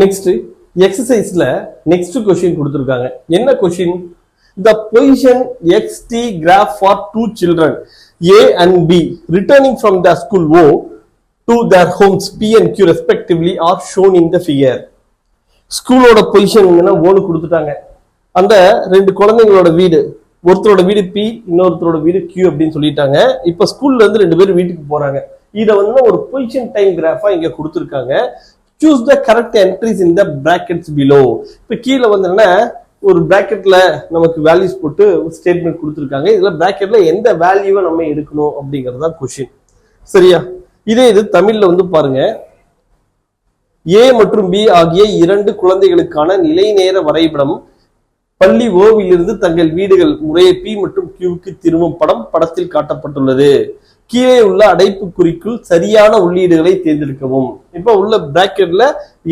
Next எக்ஸசைஸ்ல next question கொடுத்துருக்காங்க. என்ன question the position x t graph for two children A and B returning from the school O to their homes P and Q respectively are shown in the figure ஸ்கூலோட position ஓனு கொடுத்துட்டாங்க. அந்த ரெண்டு குழந்தைங்களோட வீடு ஒருத்தரோட வீடு பி இன்னொருத்தரோட வீடு கியூ அப்படின்னு சொல்லிட்டாங்க. இப்போ ஸ்கூல்ல இருந்து ரெண்டு பேரும் வீட்டுக்கு போறாங்க. இதை வந்து ஒரு பொசிஷன் டைம் கிராஃபா இங்க கொடுத்துருக்காங்க. Choose the correct entries in the brackets below இப்போ கீழே வந்து ஒரு பிராக்கெட்ல நமக்கு வேல்யூஸ் போட்டு ஸ்டேட்மெண்ட் கொடுத்துருக்காங்க. இதுல பிராக்கெட்ல எந்த வேல்யூவை நம்ம எடுக்கணும் அப்படிங்கறது தான் கொஷின் சரியா? இதே இது தமிழ்ல வந்து பாருங்க. ஏ மற்றும் பி ஆகிய இரண்டு குழந்தைகளுக்கான நிலைநேர வரைபடம் பள்ளி ஓவிலிருந்து தங்கள் வீடுகள் முறையே பி மற்றும் கியூவுக்கு திரும்பும் படம் படத்தில் காட்டப்பட்டுள்ளது. கீழே உள்ள அடைப்பு குறிக்குள் சரியான உள்ளீடுகளை தேர்ந்தெடுக்கவும். இப்ப உள்ள பிராக்கெட்ல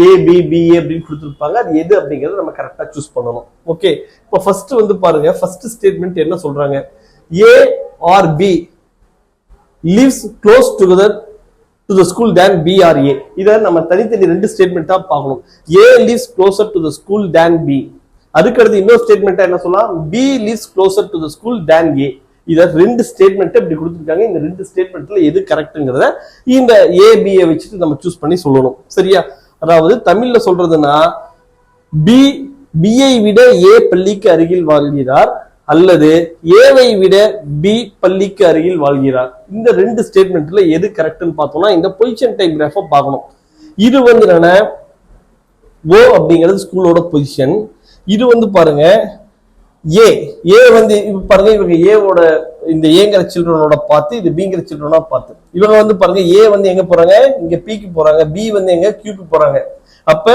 ஏ பி பி அப்படின்னு கொடுத்துருப்பாங்க. அது எது அப்படிங்கறத நம்ம கரெக்டா சூஸ் பண்ணணும். ஓகே இப்ப ஃபர்ஸ்ட் வந்து பாருங்க. ஃபர்ஸ்ட் ஸ்டேட்மெண்ட் என்ன சொல்றாங்க? A or B lives close together to the school than B or A இதை நம்ம தனித்தனி ரெண்டு ஸ்டேட்மெண்ட் தான் பார்க்கணும். A lives closer to the school than B அதுக்கடுத்து இன்னொரு ஸ்டேட்மெண்ட் என்ன சொல்லலாம்? B lives closer to the school than A இதை ரெண்டு ஸ்டேட்மெண்ட் இப்படி கொடுத்துருக்காங்க. இந்த ரெண்டு ஸ்டேட்மெண்ட்ல எது கரெக்ட்ங்கிறத இந்த ஏபிஐ வச்சுட்டு நம்ம சூஸ் பண்ணி சொல்லணும். சரியா? அதாவது தமிழ்ல சொல்றதுன்னா பி பிஐ விட ஏ பள்ளிக்கு அருகில் வாழ்கிறார் அல்லது ஏவை விட பி பள்ளிக்கு அருகில் வாழ்கிறார். இந்த ரெண்டு ஸ்டேட்மெண்ட்ல எது கரெக்ட்னு பார்த்தோம்னா இந்த பொசிஷன் டைம் கிராஃப பார்க்கணும். இது வந்து என்னன்னா ஓ அப்படிங்கிறது ஸ்கூலோட பொசிஷன் இது வந்து பாருங்க ஏ. ஏ வந்து இப்ப பாருங்க இவங்க ஏவோட இந்த ஏங்கிற சில்ட்ரனோட பார்த்து இது பிங்கிற சில்ட்ரனா பார்த்து. இவங்க வந்து பாருங்க ஏ வந்து எங்க போறாங்க? இங்க பிக்கு போறாங்க. பி வந்து எங்க? கியூக்கு போறாங்க. அப்ப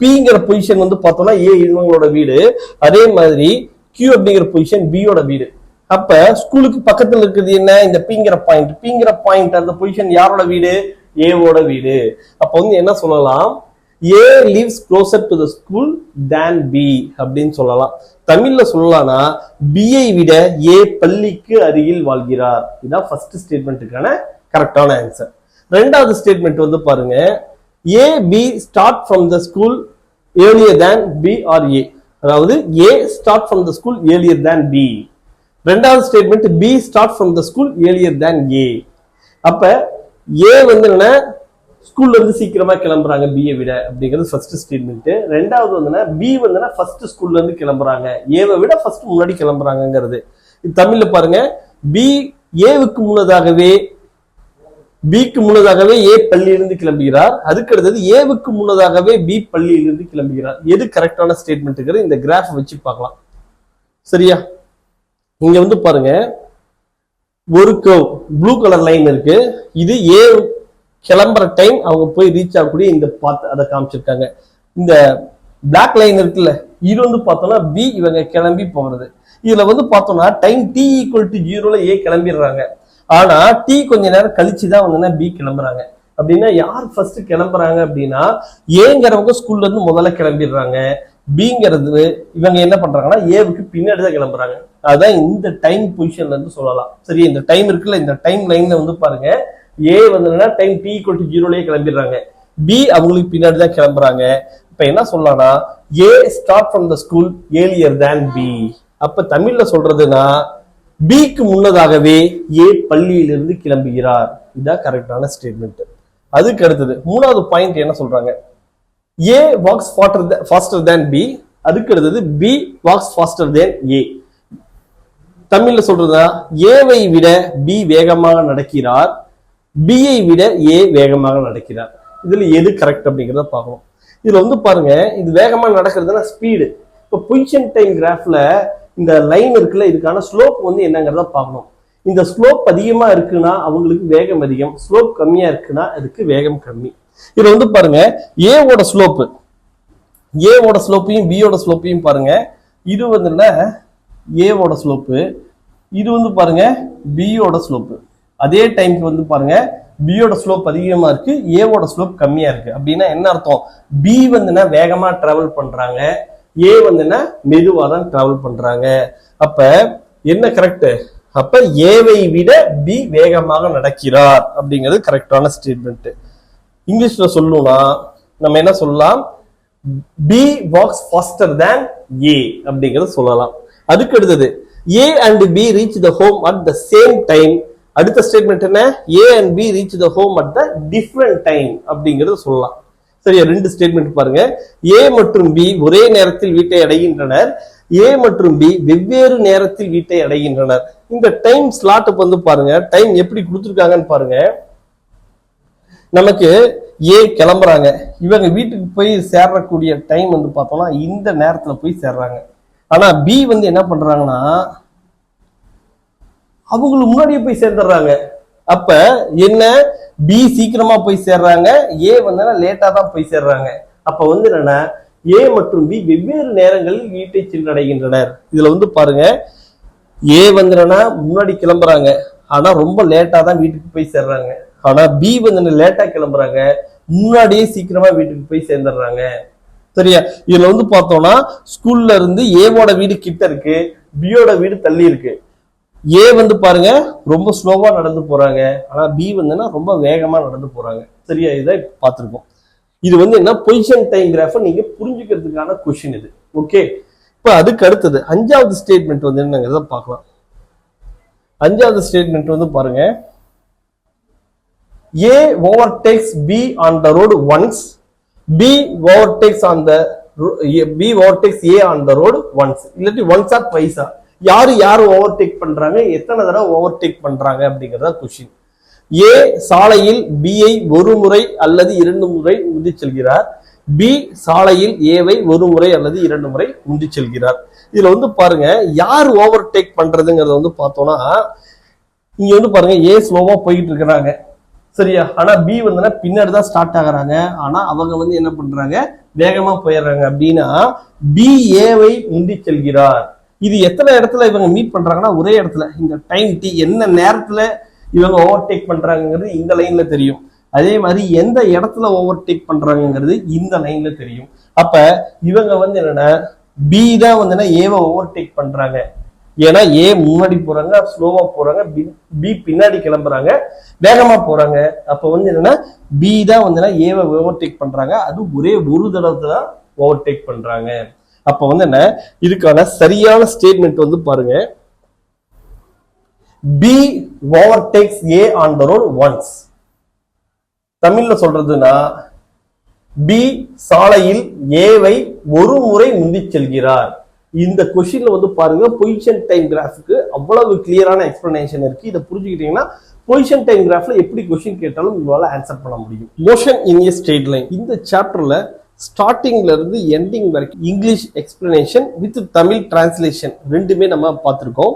பிங்கிற பொசிஷன் வந்து பார்த்தோம்னா ஏ இவங்களோட வீடு. அதே மாதிரி கியூ அப்படிங்கிற பொசிஷன் பியோட வீடு. அப்ப ஸ்கூலுக்கு பக்கத்துல இருக்குது என்ன? இந்த பிங்கிற பாயிண்ட் பிங்கிற பாயிண்ட் அந்த பொசிஷன் யாரோட வீடு? ஏவோட வீடு. அப்ப வந்து என்ன சொல்லலாம்? A lives closer to the school than B அப்படின்னு சொல்லலாம். தமிழ்ல சொல்லலாம்னா பிஐ விட ஏ பள்ளிக்கு அருகில் வாழ்கிறார். இதுதான் ஃபர்ஸ்ட் ஸ்டேட்மெண்ட்டுக்கான கரெக்டான ஆன்சர் ரெண்டாவது ஸ்டேட்மெண்ட் வந்து பாருங்க. A B start from the school earlier than B or A அதாவது A start from the school earlier than B ரெண்டாவது statement B start from the school earlier than A அப்ப A வந்து என்ன ஸ்கூல்ல இருந்து சீக்கிரமா கிளம்புறாங்க பிஏ விட அப்படிங்கிறது ஃபர்ஸ்ட் ஸ்டேட்மெண்ட் ரெண்டாவது வந்துன்னா பி வந்துன்னா ஃபர்ஸ்ட் ஸ்கூல்ல இருந்து கிளம்புறாங்க. ஏவை விட ஃபர்ஸ்ட் முன்னாடி கிளம்புறாங்கங்கிறது. இது தமிழ்ல பாருங்க. பி ஏவுக்கு முன்னதாகவே பிக்கு முன்னதாகவே ஏ பள்ளியிலிருந்து கிளம்புகிறார். அதுக்கு அடுத்தது ஏவுக்கு முன்னதாகவே பி பள்ளியிலிருந்து கிளம்புகிறார். எது கரெக்டான ஸ்டேட்மெண்ட்டுங்கிறது இந்த கிராஃப் வச்சு பார்க்கலாம். சரியா? இங்க வந்து பாருங்க. ஒரு கர்வ் ப்ளூ கலர் லைன் இருக்கு. இது ஏ கிளம்புற டைம் அவங்க போய் ரீச் ஆகக்கூடிய இந்த பார்த்து அதை காமிச்சிருக்காங்க. இந்த பிளாக் லைன் இருக்குல்ல இது வந்து பார்த்தோம்னா பி இவங்க கிளம்பி போகிறது இதுல வந்து பார்த்தோம்னா டைம் டி ஈக்குவல் டு ஜீரோல ஏ கிளம்பிடுறாங்க. ஆனா டி கொஞ்ச நேரம் கழிச்சு தான் வந்து பி கிளம்புறாங்க. அப்படின்னா யார் ஃபர்ஸ்ட் கிளம்புறாங்க அப்படின்னா ஏங்கிறவங்க ஸ்கூல்ல இருந்து முதல்ல கிளம்பிடுறாங்க. பிங்கிறது இவங்க என்ன பண்றாங்கன்னா ஏவுக்கு பின்னாடி தான் கிளம்புறாங்க. அதான் இந்த டைம் பொசிஷன்ல இருந்து சொல்லலாம். சரி இந்த டைம் இருக்குல்ல இந்த டைம் லைன்ல வந்து பாருங்க. ஏ வந்து டைம் டி ஈக்குவல் டு ஜீரோலயே கிளம்பிடுறாங்க. பி அவங்களுக்கு பின்னாடி தான் கிளம்புறாங்க. இப்ப என்ன சொல்லலாம்னா A start from the school earlier than B அப்ப தமிழ்ல சொல்றதுன்னா பிக்கு முன்னதாகவே ஏ பள்ளியிலிருந்து கிளம்புகிறார். இதான் கரெக்டான ஸ்டேட்மெண்ட் அதுக்கு அடுத்தது மூணாவது பாயிண்ட் என்ன சொல்றாங்க? A walks faster than B அதுக்கு அடுத்தது B walks faster than A தமிழ்ல சொல்றதா ஏவை விட பி வேகமாக நடக்கிறார். பிஐ விட ஏ வேகமாக நடக்கிறார். இதில் எது கரெக்ட் அப்படிங்கிறத பார்க்கணும். இதில் வந்து பாருங்க இது வேகமாக நடக்கிறதுனா ஸ்பீடு இப்போ பொசிஷன் டைம் கிராஃப்ல இந்த லைன் இருக்குல்ல இதுக்கான ஸ்லோப் வந்து என்னங்கிறத பார்க்கணும். இந்த ஸ்லோப் அதிகமாக இருக்குன்னா அவங்களுக்கு வேகம் அதிகம். ஸ்லோப் கம்மியாக இருக்குன்னா அதுக்கு வேகம் கம்மி. இதில் வந்து பாருங்க ஏவோட ஸ்லோப்பு ஏவோட ஸ்லோப்பையும் பியோட ஸ்லோப்பையும் பாருங்க. இது வந்து ஏவோட ஸ்லோப்பு இது வந்து பாருங்க பியோட ஸ்லோப்பு அதே டைம்க்கு வந்து பாருங்க பியோட ஸ்லோப் அதிகமா இருக்கு ஏவோட ஸ்லோப் கம்மியா இருக்கு. அப்படின்னா என்ன அர்த்தம்? பி வந்துன்னா வேகமா டிராவல் பண்றாங்க. ஏ வந்துன்னா மெதுவா தான் டிராவல் பண்றாங்க. அப்ப என்ன கரெக்ட் அப்ப ஏவை விட பி வேகமாக நடக்கிறார் அப்படிங்கிறது கரெக்டான ஸ்டேட்மெண்ட் இங்கிலீஷ்ல சொல்லணும்னா நம்ம என்ன சொல்லலாம்? B walks faster than A அப்படிங்கிறது சொல்லலாம். அதுக்கு அடுத்தது A and B reach the home at the same time அடுத்த ஸ்டேட்மெண்ட் என்ன? A and B reach the home at the different time அப்படிங்கறத சொல்லலாம். சரியா? ரெண்டு ஸ்டேட்மெண்ட் பாருங்க. ஏ மற்றும் பி ஒரே நேரத்தில் வீட்டை அடைகின்றனர். ஏ மற்றும் பி வெவ்வேறு நேரத்தில் வீட்டை அடைகின்றனர். இந்த டைம் ஸ்லாட் வந்து பாருங்க. டைம் எப்படி கொடுத்துருக்காங்கன்னு பாருங்க. நமக்கு ஏ கிளம்புறாங்க. இவங்க வீட்டுக்கு போய் சேர்றக்கூடிய டைம் வந்து பார்த்தோம்னா இந்த நேரத்துல போய் சேர்றாங்க. ஆனா பி வந்து என்ன பண்றாங்கன்னா அவங்களுக்கு முன்னாடியே போய் சேர்ந்துடுறாங்க. அப்ப என்ன? பி சீக்கிரமா போய் சேர்றாங்க. ஏ வந்தனா லேட்டா தான் போய் சேர்றாங்க. அப்ப வந்து என்னன்னா ஏ மற்றும் பி வெவ்வேறு நேரங்களில் வீட்டை சென்றடைகின்றனர். இதுல வந்து பாருங்க. ஏ வந்து முன்னாடி கிளம்புறாங்க. ஆனா ரொம்ப லேட்டா தான் வீட்டுக்கு போய் சேர்றாங்க. ஆனா பி வந்து லேட்டா கிளம்புறாங்க. முன்னாடியே சீக்கிரமா வீட்டுக்கு போய் சேர்ந்துடுறாங்க. சரியா? இதுல வந்து பார்த்தோம்னா ஸ்கூல்ல இருந்து ஏவோட வீடு கிட்ட இருக்கு. பியோட வீடு தள்ளி இருக்கு. ஏ வந்து பாருங்க ரொம்ப ஸ்லோவா நடந்து போறாங்க. ஆனா பி வந்துன்னா ரொம்ப வேகமா நடந்து போறாங்க. சரியா? இதை பார்த்திருக்கோம். இது வந்து என்ன? பொசிஷன் டைம் கிராஃப நீங்க புரிஞ்சுக்கிறதுக்கான கொஷின் இது. ஓகே இப்ப அதுக்கு அடுத்தது அஞ்சாவது ஸ்டேட்மெண்ட் வந்து என்னங்கிறத பார்க்கலாம். அஞ்சாவது ஸ்டேட்மெண்ட் வந்து பாருங்க. A over takes B on the road once B over takes on the B overtakes A on the road once இல்லாட்டி ஒன்ஸ் ஆர் ட்வைஸா யார் யார் ஓவர்டேக் பண்றாங்க? எத்தனை தடவை ஓவர்டேக் பண்றாங்க அப்படிங்கறத கொஸ்டின் ஏ சாலையில் பிஐ ஒரு முறை அல்லது இரண்டு முறை முந்தி செல்கிறார். பி சாலையில் ஏவை ஒரு முறை அல்லது இரண்டு முறை முந்தி செல்கிறார். இதுல வந்து பாருங்க யார் ஓவர்டேக் பண்றதுங்கிறத வந்து பார்த்தோம்னா இங்க வந்து பாருங்க ஏ ஸ்லோவா போயிட்டு இருக்கிறாங்க. சரியா? ஆனா பி வந்து பின்னாடி தான் ஸ்டார்ட் ஆகுறாங்க. ஆனா அவங்க வந்து என்ன பண்றாங்க? வேகமா போயிடுறாங்க. அப்படின்னா பி ஏவை முந்தி செல்கிறார். இது எத்தனை இடத்துல இவங்க மீட் பண்றாங்கன்னா ஒரே இடத்துல. இந்த டைம் டி என்ன நேரத்துல இவங்க ஓவர்டேக் பண்றாங்கிறது இந்த லைன்ல தெரியும். அதே மாதிரி எந்த இடத்துல ஓவர்டேக் பண்றாங்கிறது இந்த லைன்ல தெரியும். அப்ப இவங்க வந்து என்னன்னா பி தான் வந்து ஏவை ஓவர்டேக் பண்றாங்க. ஏன்னா ஏ முன்னாடி போறாங்க ஸ்லோவா போறாங்க பி பின்னாடி கிளம்புறாங்க வேகமா போறாங்க. அப்ப வந்து என்னன்னா பி தான் வந்து ஏவை ஓவர்டேக் பண்றாங்க. அது ஒரே ஒரு தடவை தான் ஓவர்டேக் பண்றாங்க. அப்ப வந்து என்ன? இதுக்கான சரியான ஸ்டேட்மெண்ட் வந்து பாருங்க. B overtakes A on the road once தமிழ்ல சொல்றதுன்னா பி சாலையில் ஏவை ஒரு முறை முந்தி செல்கிறார். இந்த கொஸ்டின்ல வந்து பாருங்க பொசிஷன் டைம் கிராஃபுக்கு அவ்வளவு கிளியரான எக்ஸ்பிளனேஷன் இருக்கு. இதை புரிஞ்சுக்கிட்டீங்கன்னா பொசிஷன் டைம் கிராஃப்ல எப்படி கொஸ்டின் கேட்டாலும் உங்களால ஆன்சர் பண்ண முடியும். Motion in a straight line இந்த சாப்டர்ல ஸ்டார்டிங்ல இருந்து எண்டிங் வரைக்கும் English explanation with Tamil translation ரெண்டுமே நம்ம பார்த்துருக்கோம்.